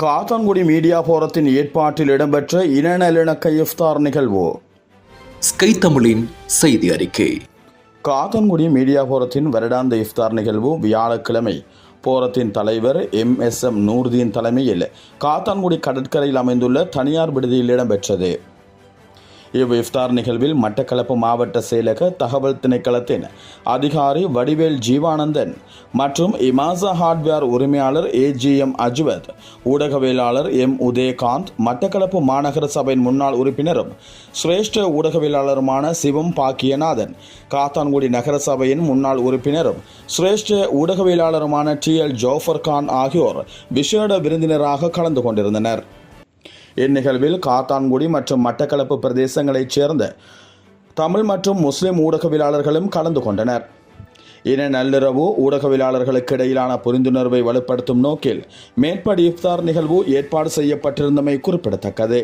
Kattankudy media போரத்தின் ஏற்பாட்டில் இடம்பெற்ற இன நல்லிணக்க இஃப்தார் நிகழ்வு. ஸ்கை தமிழின் செய்தி அறிக்கை. காத்தான்குடி மீடியா போரத்தின் வருடாந்த இஃப்தார் நிகழ்வு வியாழக்கிழமை. போரத்தின் தலைவர் எம் எஸ் எம் நூர்தீன் தலைமையில் காத்தான்குடி கடற்கரையில் அமைந்துள்ள தனியார் விடுதியில் இடம்பெற்றது. இவ் இஃப்தார் நிகழ்வில் மட்டக்களப்பு மாவட்ட செயலக தகவல் திணைக்களத்தின் அதிகாரி வடிவேல் ஜீவானந்தன் மற்றும் இமாசா ஹார்ட்வேர் உரிமையாளர் ஏஜிஎம் அஜ்வத் ஊடகவியலாளர் எம் உதயகாந்த் மட்டக்களப்பு மாநகர சபையின் முன்னாள் உறுப்பினரும் சிரேஷ்ட ஊடகவியலாளருமான சிவம் பாக்கியநாதன் காத்தான்குடி நகர சபையின் முன்னாள் உறுப்பினரும் சிரேஷ்ட ஊடகவியலாளருமான டி எல் ஜோஃபர் கான் ஆகியோர் விசேட விருந்தினராக கலந்து கொண்டிருந்தனர். இந்நிகழ்வில் காத்தான்குடி மற்றும் மட்டக்களப்பு பிரதேசங்களைச் சேர்ந்த தமிழ் மற்றும் முஸ்லிம் ஊடகவியலாளர்களும் கலந்து கொண்டனர். இன நள்ளிரவு ஊடகவியலாளர்களுக்கு இடையிலான புரிந்துணர்வை வலுப்படுத்தும் நோக்கில் மேற்படி இஃப்தார் நிகழ்வு ஏற்பாடு செய்யப்பட்டிருந்தமை குறிப்பிடத்தக்கது.